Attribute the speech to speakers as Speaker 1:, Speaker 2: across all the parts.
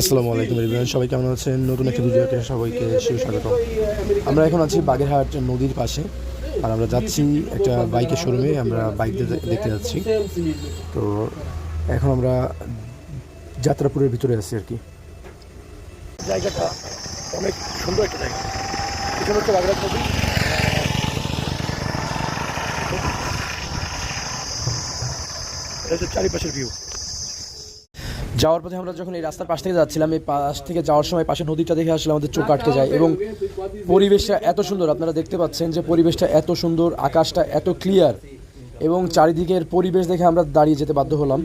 Speaker 1: আসসালামু আলাইকুম রিভিউয়ার সবাই কেমন আছেন? নতুন একটা ভিডিওকে সবাইকে সুস্বাগত আমরা এখন আছি বাগেরহাট নদীর পাশে, আর আমরা যাচ্ছি একটা বাইকের শোরুমে আমরা বাইক দেখতে যাচ্ছি। তো এখন আমরা যাত্রাপুরের ভিতরে আছি আর কি। জায়গাটা অনেক সুন্দর একটা জায়গা। এখানে হচ্ছে বাগেরহাট নদী। এটা হচ্ছে চারিপাশের ভিউ যাওয়ার পথে আমরা যখন এই রাস্তার পাশ থেকে যাচ্ছিলাম, এই পাশ থেকে যাওয়ার সময় পাশে নদীটা দেখে আসলে আমাদের চোখ আটকে যায় এবং পরিবেশটা এত সুন্দর। আপনারা দেখতে পাচ্ছেন যে পরিবেশটা এত সুন্দর, আকাশটা এত ক্লিয়ার এবং চারিদিকের পরিবেশ দেখে আমরা দাঁড়িয়ে যেতে বাধ্য হলাম।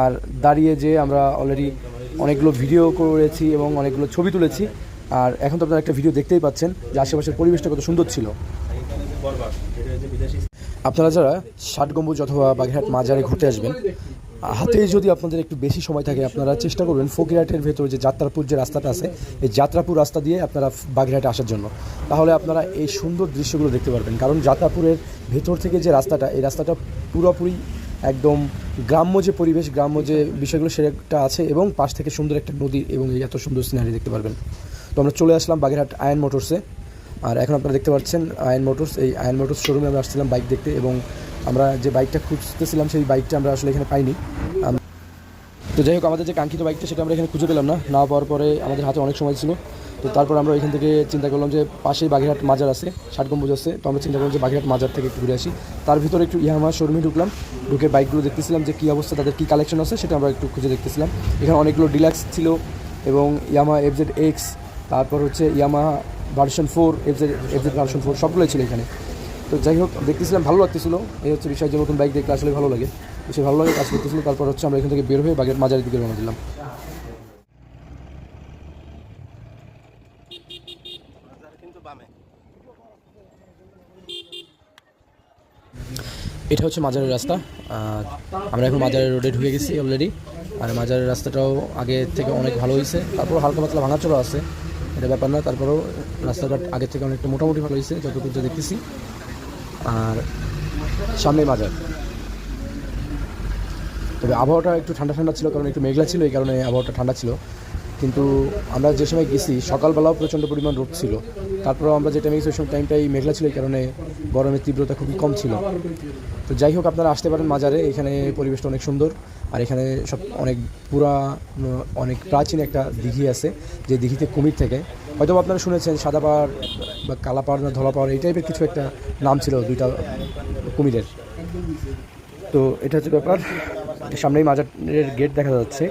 Speaker 1: আর দাঁড়িয়ে যে আমরা অলরেডি অনেকগুলো ভিডিও করেছি এবং অনেকগুলো ছবি তুলেছি। আর এখন তো আপনারা একটা ভিডিও দেখতেই পাচ্ছেন যে আশেপাশের পরিবেশটা কত সুন্দর ছিল। আপনারা যারা ষাট গম্বুজ অথবা বাগেরহাট মাজারে ঘুরতে আসবেন হাতে যদি আপনাদের একটু বেশি সময় থাকে, আপনারা চেষ্টা করবেন ফকিরহাটের ভেতর যে যাত্রাপুর যে রাস্তাটা আছে, এই যাত্রাপুর রাস্তা দিয়ে আপনারা বাগেরহাটে আসার জন্য। তাহলে আপনারা এই সুন্দর দৃশ্যগুলো দেখতে পারবেন। কারণ যাত্রাপুরের ভেতর থেকে যে রাস্তাটা, এই রাস্তাটা পুরোপুরি একদম গ্রাম্য যে পরিবেশ, গ্রাম্য যে বিষয়গুলো সেটা আছে এবং পাশ থেকে সুন্দর একটা নদী এবং এত সুন্দর সিনারি দেখতে পারবেন। তো আমরা চলে আসলাম বাগেরহাট আয়ন মোটরসে। আর এখন আপনারা দেখতে পাচ্ছেন আয়ন মোটরস, এই আয়ন মোটরস শোরুমে আমরা আসছিলাম বাইক দেখতে এবং আমরা যে বাইকটা খুঁজতেছিলাম, সেই বাইকটা আমরা আসলে এখানে পাইনি। তো যাই হোক, আমাদের যে কাঙ্ক্ষিত বাইকটা, সেটা আমরা এখানে খুঁজে পেলাম না। না পাওয়ার পরে আমাদের হাতে অনেক সময় ছিল। তো তারপর আমরা এখান থেকে চিন্তা করলাম যে পাশেই বাগেরহাট মাজার আছে ষাট গম্বুজ আছে। তো আমরা চিন্তা করলাম যে বাগেরহাট মাজার থেকে একটু ঘুরে আসি। তার ভিতরে একটু ইয়ামা শোরুমে ঢুকলাম। ঢুকে বাইকগুলো দেখতেছিলাম যে কী অবস্থা, তাদের কী কালেকশন আছে, সেটা আমরা একটু খুঁজে দেখতেছিলাম। এখানে অনেকগুলো ডিলাক্স ছিল এবং ইয়ামা এফজেড এক্স তারপর হচ্ছে Yamaha version four FZ FZ version four সবগুলোই ছিল এখানে। তো যাই হোক, দেখতেছিলাম, ভালো লাগতেছিল। এই হচ্ছে বিষয় যে নতুন বাইক দেখলে আসলে ভালো লাগে। তো সে ভালো লাগে, কাজ করতেছিল, তারপর হচ্ছে আমরা এখান থেকে বের হয়ে বাগের মাজারের দিকে রওনা দিলাম। এটা হচ্ছে মাজারের রাস্তা। আমরা এখন মাজারের রোডে ঢুকে গেছি অলরেডি আর মাজারের রাস্তাটাও আগে থেকে অনেক ভালো হয়েছে। তারপর হালকা পাতলা ভাঙাচোরা আছে। এটা ব্যাপার না, তারপরেও রাস্তাঘাট আগের থেকে অনেকটা মোটামুটি ভালো হয়েছে, যতটুকু দেখতেছি। আর সামনে বাজার। তবে আবহাওয়াটা একটু ঠান্ডা ঠান্ডা ছিল, কারণ একটু মেঘলা ছিল, এই কারণে আবহাওয়াটা ঠান্ডা ছিল। কিন্তু আমরা যে সময় গেছি, সকালবেলাও প্রচণ্ড পরিমাণ রোদ ছিল। তারপরেও আমরা যে টাইমে গেছি ওই সময় টাইমটাই মেঘলা ছিল এই কারণে গরমের তীব্রতা খুবই কম ছিল। তো যাই হোক, আপনারা আসতে পারেন মাজারে। এখানে পরিবেশটা অনেক সুন্দর। আর এখানে সব অনেক পুরা, অনেক প্রাচীন একটা দিঘি আছে, যে দিঘিতে কুমির থেকে। হয়তো আপনারা শুনেছেন সাদা পাহাড় বা কালা পাহাড় না ধলা পাহাড় এই টাইপের কিছু একটা নাম ছিল দুইটা কুমিরের। তো এটা হচ্ছে ব্যাপার। সামনেই মাজারের গেট দেখা যাচ্ছে।